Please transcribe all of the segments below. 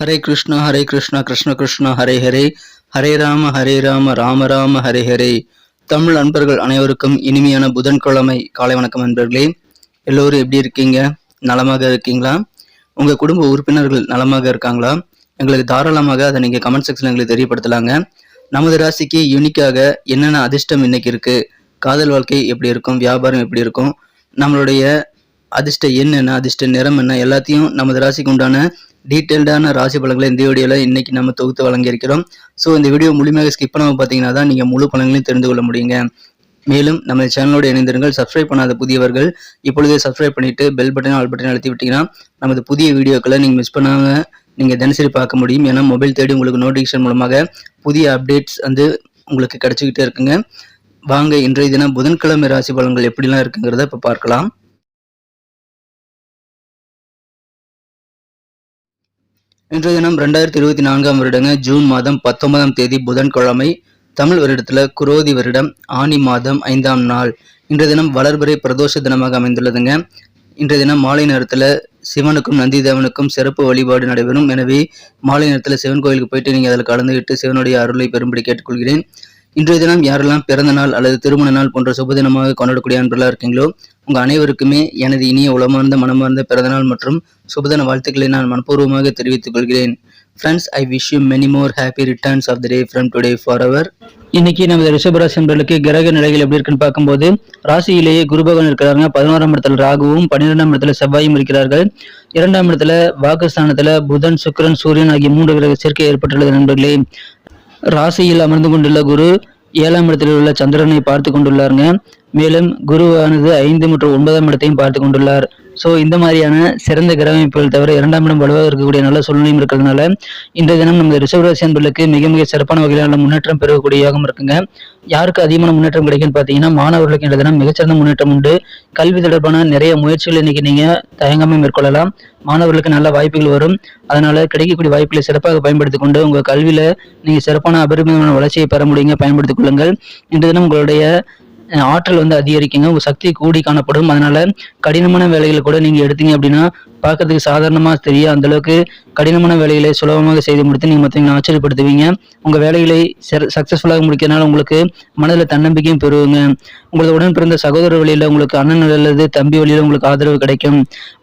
ஹரே கிருஷ்ணா ஹரே கிருஷ்ணா கிருஷ்ண கிருஷ்ணா ஹரே ஹரே. ஹரே ராம ஹரே ராம ராம ராம ஹரே ஹரே. தமிழ் நண்பர்கள் அனைவருக்கும் இனிமையான புதன்கிழமை காலை வணக்கம் அன்பர்களே. எல்லோரும் எப்படி இருக்கீங்க? நலமாக இருக்கீங்களா? உங்கள் குடும்ப உறுப்பினர்கள் நலமாக இருக்காங்களா? எங்களுக்கு தாராளமாக அதை நீங்கள் கமெண்ட் செக்ஷன் எங்களுக்கு தெரியப்படுத்தலாங்க. நமது ராசிக்கு யூனிக்காக என்னென்ன அதிர்ஷ்டம் இன்னைக்கு இருக்கு? காதல் வாழ்க்கை எப்படி இருக்கும்? வியாபாரம் எப்படி இருக்கும்? நம்மளுடைய அதிர்ஷ்ட எண் என்ன அதிர்ஷ்ட நிறம் என்ன? எல்லாத்தையும் நமது ராசிக்கு உண்டான டீட்டெயில்டான ராசி பலன்களை இந்த வீடியோவில் இன்றைக்கி நம்ம தொகுத்து வழங்கியிருக்கிறோம். ஸோ இந்த வீடியோ முழுமையாக ஸ்கிப் பண்ணாமல் பார்த்தீங்கன்னா தான் நீங்கள் முழு பலன்களையும் தெரிந்து கொள்ள முடியுங்க. மேலும் நம்ம சேனலோடு இணைந்திருங்கள். சப்ஸ்கிரைப் பண்ணாத புதியவர்கள் இப்பொழுதே சப்ஸ்கிரைப் பண்ணிவிட்டு பெல் பட்டன் ஆல் பட்டன் அழுத்தி விட்டீங்கன்னா நமது புதிய வீடியோக்களை நீங்கள் மிஸ் பண்ணாமல் நீங்கள் தினசரி பார்க்க முடியும். ஏன்னா மொபைல் தேடி உங்களுக்கு நோட்டிஃபிகேஷன் மூலமாக புதிய அப்டேட்ஸ் வந்து உங்களுக்கு கிடைச்சிக்கிட்டே இருக்குங்க. வாங்க இன்றைய தினம் புதன்கிழமை ராசி பலன்கள் எப்படிலாம் இருக்குங்கிறத இப்போ பார்க்கலாம். இன்றைய தினம் ரெண்டாயிரத்தி இருபத்தி நான்காம் வருடங்க ஜூன் மாதம் பத்தொன்பதாம் தேதி புதன்கிழமை தமிழ் வருடத்துல குரோதி வருடம் ஆனி மாதம் ஐந்தாம் நாள். இன்றைய தினம் வளர்பிறை பிரதோஷ தினமாக அமைந்துள்ளதுங்க. இன்றைய தினம் மாலை நேரத்துல சிவனுக்கும் நந்திதேவனுக்கும் சிறப்பு வழிபாடு நடைபெறும். எனவே மாலை நேரத்துல சிவன் கோயிலுக்கு போயிட்டு நீங்க அதில் கலந்துகிட்டு சிவனுடைய அருளை பெரும்படி கேட்டுக்கொள்கிறேன். இன்றைய தினம் யாரெல்லாம் பிறந்த நாள் அல்லது திருமண நாள் போன்ற சுப தினமாக கொண்டாடக்கூடிய அன்பர்களாக இருக்கீங்களோ உங்கள் அனைவருக்குமே எனது இனிய உளமார்ந்த மனமார்ந்த பிறந்தநாள் மற்றும் சுபதின வாழ்த்துக்களை நான் மனப்பூர்வமாக தெரிவித்துக் கொள்கிறேன். Friends I wish you many more happy returns of the day from today for our இன்னைக்கு நமது ரிஷபராசி என்பர்களுக்கு கிரக நிலைகள் எப்படி இருக்குன்னு பார்க்கும்போது ராசியிலேயே குருபகவன் இருக்கிறாங்க பதினோராம் இடத்துல ராகுவும் பன்னிரெண்டாம் இடத்துல செவ்வாயும் இருக்கிறார்கள். இரண்டாம் இடத்துல வாக்குஸ்தானத்துல புதன் சுக்கிரன் சூரியன் ஆகிய மூன்று கிரக சேர்க்கை ஏற்பட்டுள்ளது நண்பர்களே. ராசியில் அமர்ந்து கொண்டுள்ள குரு ஏழாம் இடத்தில் உள்ள சந்திரனை பார்த்து கொண்டுள்ளாருங்க. மேலும் குருவானது ஐந்து மற்றும் ஒன்பதாம் இடத்தையும் பார்த்து கொண்டுள்ளார். ஸோ இந்த மாதிரியான சிறந்த கிரக அமைப்புகள் தவிர இரண்டாம் இடம் வலுவாக இருக்கக்கூடிய நல்ல சூழ்நிலையும் இருக்கிறதுனால இந்த தினம் நமது ரிசர்வராசி அன்பர்களுக்கு மிக மிக சிறப்பான வகையிலான முன்னேற்றம் பெறக்கூடிய யோகம் இருக்குங்க. யாருக்கு அதிகமான முன்னேற்றம் கிடைக்குன்னு பார்த்தீங்கன்னா மாணவர்களுக்கு இந்த தினம் மிகச்சிறந்த முன்னேற்றம் உண்டு. கல்வி தொடர்பான நிறைய முயற்சிகள் இன்னைக்கு நீங்கள் தயங்காமல் மேற்கொள்ளலாம். மாணவர்களுக்கு நல்ல வாய்ப்புகள் வரும். அதனால கிடைக்கக்கூடிய வாய்ப்புகளை சிறப்பாக பயன்படுத்திக் கொண்டு உங்கள் கல்வியில் நீங்கள் சிறப்பான அபரிமிதமான வளர்ச்சியை பெற முடியுங்க. பயன்படுத்திக் கொள்ளுங்கள். இந்த தினம் உங்களுடைய ஆற்றல் வந்து அதிகரிக்குங்க. உங்கள் சக்தி கூடி காணப்படும். அதனால கடினமான வேலைகளை கூட நீங்கள் எடுத்தீங்க அப்படின்னா பார்க்கறதுக்கு சாதாரணமாக தெரியும் அந்த அளவுக்கு கடினமான வேலைகளை சுலபமாக செய்து முடித்து நீங்கள் மற்றவங்களை ஆச்சரியப்படுத்துவீங்க. உங்கள் வேலைகளை சக்சஸ்ஃபுல்லாக முடிக்கிறதுனால உங்களுக்கு மனதில் தன்னம்பிக்கையும் பெறுவீங்க உங்களது உடன் பிறந்த சகோதர வழியில் உங்களுக்கு அண்ணன் அல்லது தம்பி வழியில் உங்களுக்கு ஆதரவு கிடைக்கும்.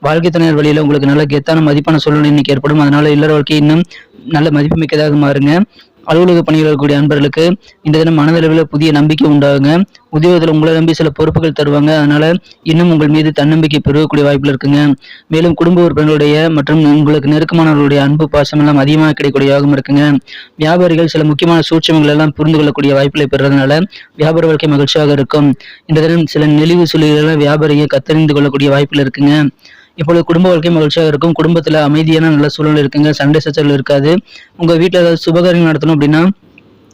வாழ்க்கை துணையர் வழியில் உங்களுக்கு நல்ல கெத்தான மதிப்பான சூழ்நிலை இன்னைக்கு ஏற்படும். அதனால இல்லற வாழ்க்கை இன்னும் நல்ல மதிப்புமிக்கதாக மாறுங்க. அலுவலக பணியில் இருக்கக்கூடிய அன்பர்களுக்கு இந்த தினம் மனதளவில் புதிய நம்பிக்கை உண்டாகுங்க. உத்தியோகத்தில் உங்களை நம்பி சில பொறுப்புகள் தருவாங்க. அதனால இன்னும் உங்கள் மீது தன்னம்பிக்கை பெருகக்கூடிய வாய்ப்பில் இருக்குங்க. மேலும் குடும்ப உறுப்பினர்களுடைய மற்றும் உங்களுக்கு நெருக்கமானவர்களுடைய அன்பு பாசம் எல்லாம் அதிகமாக கிடைக்கக்கூடிய யோகம் இருக்குங்க. வியாபாரிகள் சில முக்கியமான சூட்சங்கள் எல்லாம் புரிந்து கொள்ளக்கூடிய வாய்ப்புகளை பெறுறதுனால வியாபார வாழ்க்கை மகிழ்ச்சியாக இருக்கும். இந்த தினம் சில நெளிவு சுழிகளை வியாபாரியை கத்தறிந்து கொள்ளக்கூடிய வாய்ப்புகள் இருக்குங்க. இப்பொழுது குடும்ப வாழ்க்கை மகிழ்ச்சியாக இருக்கும். குடும்பத்தில் அமைதியான நல்ல சூழல் இருக்குங்க. சண்டை சச்சரவு இருக்காது. உங்க வீட்டில் ஏதாவது சுபகாரியம் நடத்தணும் அப்படின்னா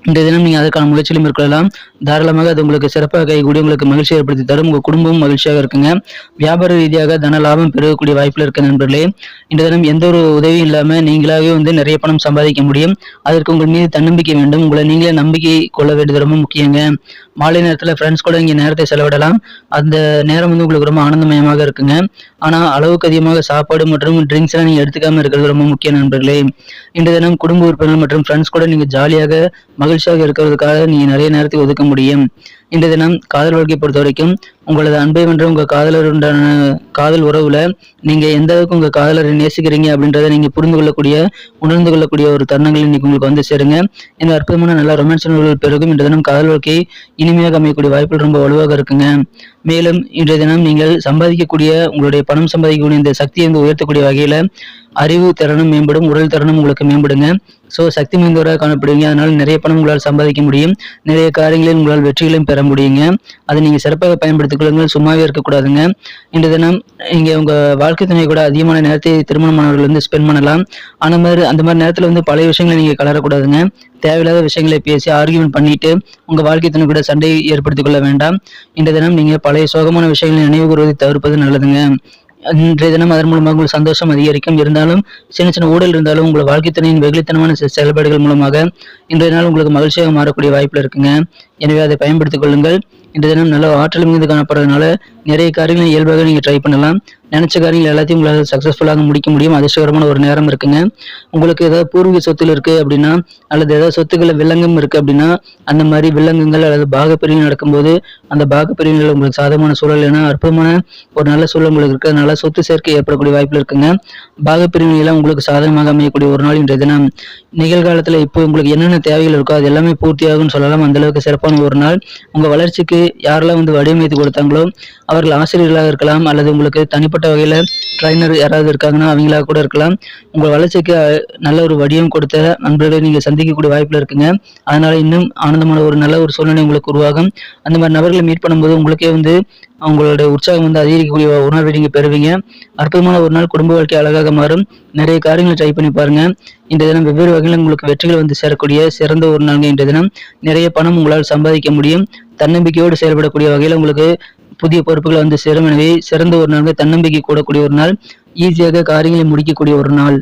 இந்த தினம் நீங்கள் அதற்கான முயற்சியிலும் மேற்கொள்ளலாம். தாராளமாக அது உங்களுக்கு சிறப்பாக கைகூடி உங்களுக்கு மகிழ்ச்சி ஏற்படுத்தி தரும். உங்கள் குடும்பமும் மகிழ்ச்சியாக இருக்குங்க. வியாபார ரீதியாக தன லாபம் பெறக்கூடிய வாய்ப்பில் இருக்க நண்பர்களே இந்த தினம் எந்த ஒரு உதவியும் இல்லாமல் நீங்களாகவே வந்து நிறைய பணம் சம்பாதிக்க முடியும். அதற்கு உங்கள் மீது தன்னம்பிக்கை வேண்டும். உங்களை நீங்களே நம்பிக்கை கொள்ள வேண்டியது ரொம்ப முக்கியங்க. மாலை நேரத்தில் ஃப்ரெண்ட்ஸ் கூட இங்கே நேரத்தை செலவிடலாம். அந்த நேரம் வந்து உங்களுக்கு ரொம்ப ஆனந்தமயமாக இருக்குங்க. ஆனால் அளவுக்கு அதிகமாக சாப்பாடு மற்றும் ட்ரிங்க்ஸ் எல்லாம் நீங்கள் எடுத்துக்காம இருக்கிறது ரொம்ப முக்கிய நண்பர்களே. இன்றைய தினம் குடும்ப உறுப்பினர்கள் மற்றும் ஃப்ரெண்ட்ஸ் கூட நீங்கள் ஜாலியாக மகிழ்ச்சியாக இருக்கிறதுக்காக நீங்கள் நிறைய நேரத்தை ஒதுக்க முடியும். இந்த தினம் காதல் வாழ்க்கை பொறுத்த வரைக்கும் உங்களது அன்பை வென்ற உங்கள் காதலருண்டான காதல் உறவுல நீங்க எந்த அளவுக்கு உங்க காதலரை நேசிக்கிறீங்க அப்படின்றத நீங்க புரிந்து கொள்ளக்கூடிய உணர்ந்து கொள்ளக்கூடிய ஒரு தருணங்கள் இன்னைக்கு உங்களுக்கு வந்து சேருங்க. இந்த அற்புதமான நல்ல ரொமான்ஸ் உணர்வுகள் பிறகும் இன்றைய தினம் காதல் வாழ்க்கை இனிமையாக அமையக்கூடிய வாய்ப்புகள் ரொம்ப வலுவாக இருக்குங்க. மேலும் இன்றைய தினம் நீங்கள் சம்பாதிக்கக்கூடிய உங்களுடைய பணம் சம்பாதிக்கக்கூடிய இந்த சக்தியை வந்து உயர்த்தக்கூடிய வகையில அறிவு திறனும் மேம்படும் உடல் திறனும் உங்களுக்கு மேம்படுங்க. ஸோ சக்தி மிகுந்தவராக காணப்படுவீங்க. அதனால் நிறைய பணம் உங்களால் சம்பாதிக்க முடியும். நிறைய காரியங்களில் உங்களால் வெற்றிகளையும் பெற முடியுங்க. அதை நீங்க சிறப்பாக பயன்படுத்திக் கொள்ளுங்கள் சும்மாவே இருக்கக்கூடாதுங்க. இன்று தினம் நீங்க உங்க வாழ்க்கை துணை கூட அதிகமான நேரத்தை திருமணமானவர்கள் வந்து ஸ்பெண்ட் பண்ணலாம். அந்த மாதிரி அந்த மாதிரி நேரத்தில் வந்து பழைய விஷயங்களை நீங்க கலரக்கூடாதுங்க. தேவையில்லாத விஷயங்களை பேசி ஆர்கியூமெண்ட் பண்ணிட்டு உங்கள் வாழ்க்கை துணை கூட சண்டை ஏற்படுத்திக் கொள்ள வேண்டாம். இன்று தினம் நீங்க பழைய சோகமான விஷயங்களை நினைவு கூறுவதை தவிர்ப்பது நல்லதுங்க. இன்றைய தினம் அதன் மூலமாக உங்களுக்கு சந்தோஷம் அதிகரிக்கும். இருந்தாலும் சின்ன சின்ன ஊழல் இருந்தாலும் உங்கள் வாழ்க்கை துணையின் வெகுளித்தனமான செயல்பாடுகள் மூலமாக இன்றைய நாள் உங்களுக்கு மகிழ்ச்சியாக மாறக்கூடிய வாய்ப்பில் இருக்குங்க. எனவே அதை பயன்படுத்திக் கொள்ளுங்கள். இன்றைய தினம் நல்ல ஆற்றல் மிகுந்து காணப்படுறதுனால நிறைய காரியங்களை இயல்பாக நீங்க ட்ரை பண்ணலாம். நினைச்ச காரியங்கள் எல்லாத்தையும் உங்களால் சக்ஸஸ்ஃபுல்லாக முடிக்க முடியும். அதிர்ஷ்டகரமான ஒரு நேரம் இருக்குங்க. உங்களுக்கு ஏதாவது பூர்வீக சொத்துல இருக்கு அப்படின்னா அல்லது ஏதாவது சொத்துக்களை வில்லங்கம் இருக்கு அப்படின்னா அந்த மாதிரி வில்லங்கங்கள் அல்லது பாகப்பிரிவு நடக்கும்போது அந்த பாகப்பிரிவுகள் உங்களுக்கு சாதகமான சூழல். என அற்புதமான ஒரு நல்ல சூழல் உங்களுக்கு இருக்கிறதுனால சொத்து சேர்க்கை ஏற்படக்கூடிய வாய்ப்பில் இருக்குங்க. பாகப்பிரிவினையெல்லாம் உங்களுக்கு சாதகமாக அமையக்கூடிய ஒரு நாள் இன்றைய தினம். நிகழ்காலத்தில் இப்போ உங்களுக்கு என்னென்ன தேவைகள் இருக்கோ அது எல்லாமே பூர்த்தியாகும்னு சொல்லலாம். அந்த அளவுக்கு சிறப்பான ஒரு நாள். உங்க வளர்ச்சிக்கு யாரெல்லாம் வந்து வடிவமைத்து கொடுத்தாங்களோ அவர்கள் ஆசிரியர்களாக இருக்கலாம் அல்லது உங்களுக்கு தனிப்பட்ட வகையில் ட்ரைனர் யாராவது இருக்காங்கன்னா அவங்களா கூட இருக்கலாம். உங்கள் வளர்ச்சிக்கு நல்ல ஒரு வடிவம் கொடுத்த நண்பர்களை நீங்கள் சந்திக்கக்கூடிய வாய்ப்பில் இருக்குங்க. அதனால இன்னும் ஆனந்தமான ஒரு நல்ல ஒரு சூழ்நிலை உங்களுக்கு உருவாகும். அந்த மாதிரி நபர்களை மீட் பண்ணும்போது உங்களுக்கே வந்து அவங்களுடைய உற்சாகம் வந்து அதிகரிக்கக்கூடிய உணர்வை நீங்கள் பெறுவீங்க. அற்புதமான ஒரு நாள் குடும்ப வாழ்க்கை அழகாக மாறும். நிறைய காரியங்களை ட்ரை பண்ணி பாருங்க. இன்றைய தினம் வெவ்வேறு வகையில் உங்களுக்கு வெற்றிகள் வந்து சேரக்கூடிய சிறந்த ஒரு நாள் இன்றைய தினம். நிறைய பணம் உங்களால் சம்பாதிக்க முடியும். தன்னம்பிக்கையோடு செயல்படக்கூடிய வகையில் உங்களுக்கு புதிய பொறுப்புகள் வந்து சேரும். எனவே சிறந்த ஒரு நாள் தன்னம்பிக்கை கூடக்கூடிய ஒரு நாள் ஈஸியாக காரியங்களை முடிக்கக்கூடிய ஒரு நாள்.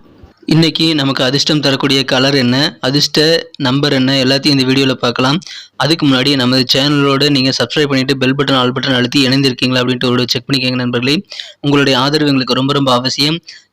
இன்னைக்கு நமக்கு அதிர்ஷ்டம் தரக்கூடிய கலர் என்ன? அதிர்ஷ்ட நம்பர் என்ன? எல்லாத்தையும் இந்த வீடியோவில் பார்க்கலாம். அதுக்கு முன்னாடி நமது சேனலோடு நீங்கள் சப்ஸ்கிரைப் பண்ணிவிட்டு பெல் பட்டன் ஆல் பட்டன் அழுத்தி இணைந்திருக்கீங்களா அப்படின்ட்டு ஒரு செக் பண்ணிக்கோங்க நண்பர்களே. உங்களுடைய ஆதரவு எங்களுக்கு ரொம்ப ரொம்ப அவசியம்.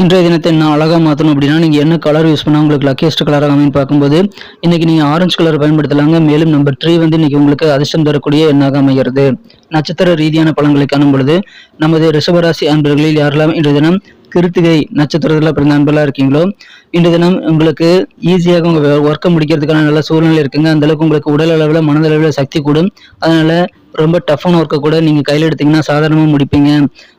இன்றைய தினத்தை என்ன அழகாக மாற்றணும் அப்படின்னா நீங்கள் என்ன கலர் யூஸ் பண்ணால் உங்களுக்கு லக்கியஸ்ட் கலராக அமைன்னு பார்க்கும்போது இன்னைக்கு நீங்கள் ஆரஞ்சு கலர் பயன்படுத்தலாங்க. மேலும் நம்பர் த்ரீ வந்து இன்னைக்கு உங்களுக்கு அதிர்ஷ்டம் தரக்கூடிய எண்ணாக அமைகிறது. நட்சத்திர ரீதியான பலன்களை காணும் பொழுது நமது ரிஷபராசி அன்பர்களில் யாரெல்லாம் இன்றைய தினம் கிருத்திகை நட்சத்திரத்தில் பிறந்த அன்பர்களாக இருக்கீங்களோ இன்று தினம் உங்களுக்கு ஈஸியாக உங்கள் ஒர்க்கை முடிக்கிறதுக்கான நல்ல சூழ்நிலை இருக்குங்க. அந்த அளவுக்கு உங்களுக்கு உடல் அளவில் மனதளவில் சக்தி கூடும். அதனால ரொம்ப டஃப்பான ஒர்க்கை கூட நீங்கள் கையில் எடுத்தீங்கன்னா சாதாரணமாக முடிப்பீங்க.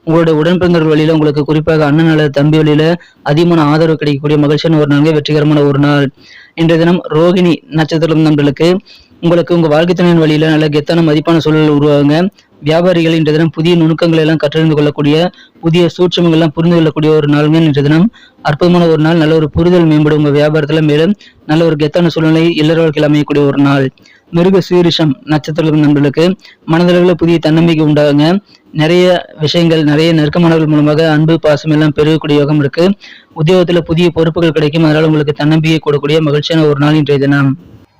உங்களோட உடன்பிறந்தவர் வழியில் உங்களுக்கு குறிப்பாக அண்ணன் அல்லது தம்பி வழியில் அதிகமான ஆதரவு கிடைக்கக்கூடிய மகிழ்ச்சியான ஒரு நாள் வெற்றிகரமான ஒரு நாள். இன்றைய தினம் ரோகிணி நட்சத்திரம் நண்பர்களுக்கு உங்களுக்கு உங்கள் வாழ்க்கை துணையின் வழியில் நல்ல கெத்தான மதிப்பான சூழல் உருவாகுங்க. வியாபாரிகள் இன்றைய தினம் புதிய நுணுக்கங்களை எல்லாம் கற்றறிந்து கொள்ளக்கூடிய புதிய சூட்சமங்கள் எல்லாம் புரிந்து கொள்ளக்கூடிய ஒரு நாளுங்க இன்றைய தினம் அற்புதமான ஒரு நாள் நல்ல ஒரு புரிதல் மேம்படும் உங்க வியாபாரத்துல. மேலும் நல்ல ஒரு கெத்தான சூழ்நிலை இல்லற வாழ்க்கையில் அமையக்கூடிய ஒரு நாள். மிருக சீரிஷம் நட்சத்திர நண்பர்களுக்கு மனதளவில் புதிய தன்னம்பிக்கை உண்டாகுங்க. நிறைய விஷயங்கள் நிறைய நெருக்கமானவர்கள் மூலமாக அன்பு பாசம் எல்லாம் பெருகக்கூடிய யோகம் இருக்கு. உத்தியோகத்துல புதிய பொறுப்புகள் கிடைக்கும். அதனால உங்களுக்கு தன்னம்பிக்கை கொடுக்கக்கூடிய மகிழ்ச்சியான ஒரு நாள் இன்றைய தினம்.